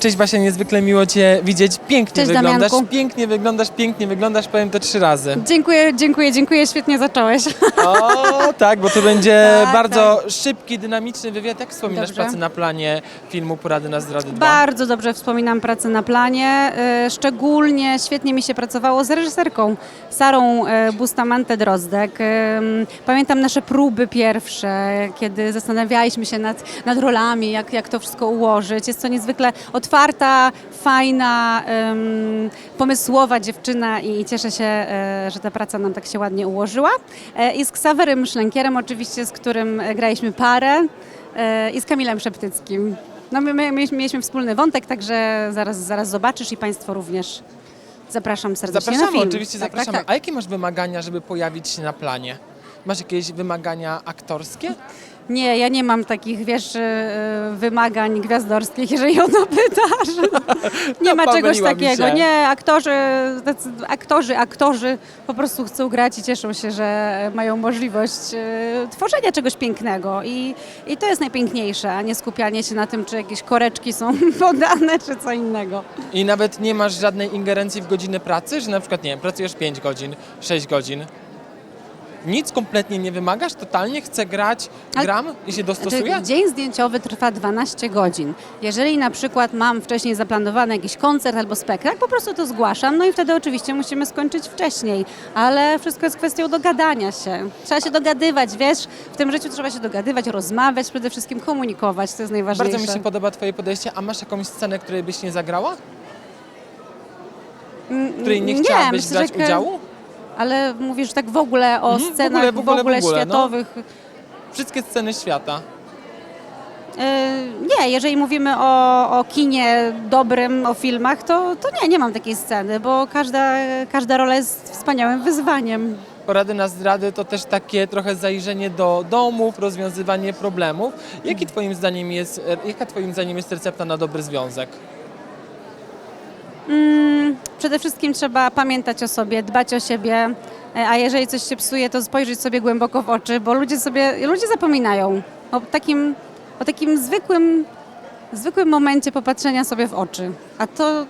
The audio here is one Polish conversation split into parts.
Cześć Basia, niezwykle miło Cię widzieć. Pięknie Cześć, wyglądasz, Damianku. pięknie wyglądasz, pięknie wyglądasz, powiem to trzy razy. Dziękuję, dziękuję, dziękuję, świetnie zacząłeś. O, tak, bo to będzie Tak, bardzo szybki, dynamiczny wywiad. Jak wspominasz Dobrze. pracę na planie filmu Porady na zdrady 2? Bardzo dobrze wspominam pracę na planie. y, Szczególnie świetnie mi się pracowało z reżyserką Sarą y, Bustamante-Drozdek. Ym, Pamiętam nasze próby pierwsze, kiedy zastanawialiśmy się nad, nad rolami, jak, jak to wszystko ułożyć. Jest to niezwykle otwarta, fajna, pomysłowa dziewczyna i cieszę się, y, że ta praca nam tak się ładnie ułożyła. E, I z Ksawerem Szlenkierem oczywiście, z którym e, graliśmy parę e, i z Kamilem Szeptyckim. No my, my mieliśmy, wspólny wątek, także zaraz, zaraz zobaczysz i Państwo również. Zapraszam serdecznie na Zapraszamy, film. oczywiście Tak, zapraszamy. Tak, A jakie masz wymagania, żeby pojawić się na planie? Masz jakieś wymagania aktorskie? Nie, ja nie mam takich, wiesz, e, wymagań gwiazdorskich, jeżeli o to pytasz. Nie No, ma czegoś takiego. Nie, aktorzy, aktorzy, aktorzy po prostu chcą grać i cieszą się, że mają możliwość e, tworzenia czegoś pięknego i, i to jest najpiękniejsze, a nie skupianie się na tym, czy jakieś koreczki są podane, czy co innego. I nawet nie masz żadnej ingerencji w godziny pracy, że na przykład, nie wiem, pracujesz 5 godzin, 6 godzin. Nic kompletnie nie wymagasz? Totalnie chcę grać, gram i się dostosuję? Dzień zdjęciowy trwa 12 godzin. Jeżeli na przykład mam wcześniej zaplanowany jakiś koncert albo spektakl, po prostu to zgłaszam, no i wtedy oczywiście musimy skończyć wcześniej, ale wszystko jest kwestią dogadania się. Trzeba się dogadywać, wiesz, w tym życiu trzeba się dogadywać, rozmawiać, przede wszystkim komunikować, to jest najważniejsze. Bardzo mi się podoba Twoje podejście. A masz jakąś scenę, której byś nie zagrała? W której nie Nie, chciałabyś myślę, brać że- udziału? Ale mówisz tak w ogóle o Mhm, w scenach ogóle, w ogóle, w ogóle, no. światowych. Wszystkie sceny świata. E, Nie, jeżeli mówimy o, o kinie dobrym, o filmach, to, to nie, nie mam takiej sceny, bo każda, każda rola jest wspaniałym wyzwaniem. Porady na zdrady to też takie trochę zajrzenie do domów, rozwiązywanie problemów. Jaki twoim zdaniem jest, jaka twoim zdaniem jest recepta na dobry związek? Mm, przede wszystkim trzeba pamiętać o sobie, dbać o siebie, e, a jeżeli coś się psuje, to spojrzeć sobie głęboko w oczy, bo ludzie sobie, ludzie zapominają o takim, o takim zwykłym, zwykłym momencie popatrzenia sobie w oczy, a to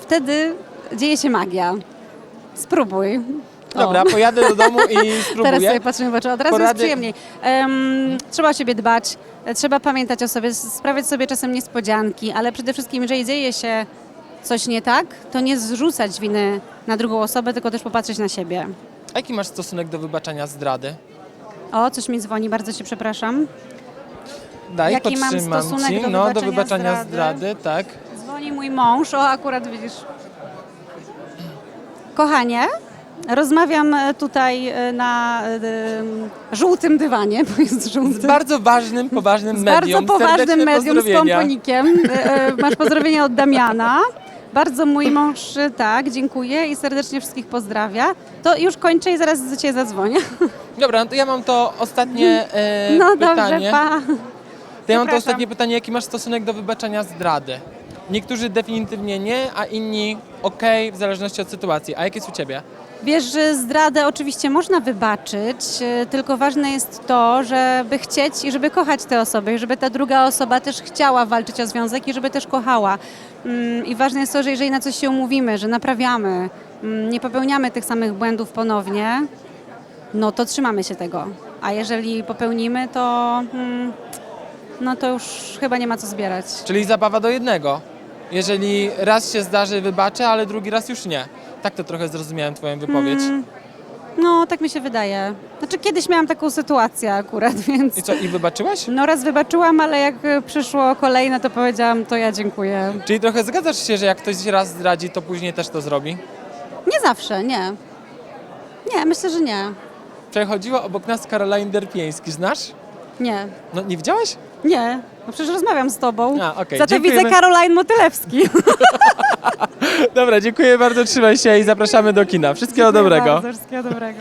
wtedy dzieje się magia. Spróbuj. O. Dobra, pojadę do domu i Teraz spróbuję. sobie patrzymy w oczy, od razu Porady- jest przyjemniej. Em, trzeba o siebie dbać, e, trzeba pamiętać o sobie, sprawiać sobie czasem niespodzianki, ale przede wszystkim, jeżeli dzieje się coś nie tak, to nie zrzucać winy na drugą osobę, tylko też popatrzeć na siebie. A jaki masz stosunek do wybaczania zdrady? O, coś mi dzwoni, bardzo cię przepraszam. Daj, Jaki mam podtrzymam stosunek ci. do no, do wybaczenia wybaczania zdrady? zdrady, tak. Dzwoni mój mąż, o akurat widzisz. Kochanie, rozmawiam e, tutaj e, na e, e, żółtym dywanie, bo jest żółty. Z bardzo ważnym, poważnym z medium. bardzo poważnym Serdeczne medium z pozdrowienia. pomponikiem. E, e, Masz pozdrowienia od Damiana. Bardzo mój mąż, tak, dziękuję i serdecznie wszystkich pozdrawia. To już kończę i zaraz do Ciebie zadzwonię. Dobra, no to ja mam to ostatnie e, No pytanie. dobrze, pa. To ja mam to Zapraszam. ostatnie pytanie, jaki masz stosunek do wybaczania zdrady? Niektórzy definitywnie nie, a inni okej, w zależności od sytuacji. A jak jest u Ciebie? Wiesz, że zdradę oczywiście można wybaczyć, e, tylko ważne jest to, żeby chcieć i żeby kochać te osoby, i żeby ta druga osoba też chciała walczyć o związek i żeby też kochała. Mm, I ważne jest to, że jeżeli na coś się umówimy, że naprawiamy, mm, nie popełniamy tych samych błędów ponownie, no to trzymamy się tego. A jeżeli popełnimy, to mm, no to już chyba nie ma co zbierać. Czyli zabawa do jednego. Jeżeli raz się zdarzy, wybaczę, ale drugi raz już nie. Tak to trochę zrozumiałem Twoją wypowiedź. Mm. No, tak mi się wydaje. Znaczy kiedyś miałam taką sytuację akurat, więc... I co, i wybaczyłaś? No raz wybaczyłam, ale jak przyszło kolejne, to powiedziałam, to ja dziękuję. Czyli trochę zgadzasz się, że jak ktoś raz zdradzi, to później też to zrobi? Nie zawsze, nie. Nie, myślę, że nie. Przechodziła obok nas Caroline Derpieński, znasz? Nie. No nie widziałeś? Nie. No przecież rozmawiam z tobą. A, okej, Za to dziękujemy. widzę Caroline Motylewski. Dobra, dziękuję bardzo, trzymaj się i zapraszamy do kina. Wszystkiego dobrego. Bardzo, wszystkiego dobrego.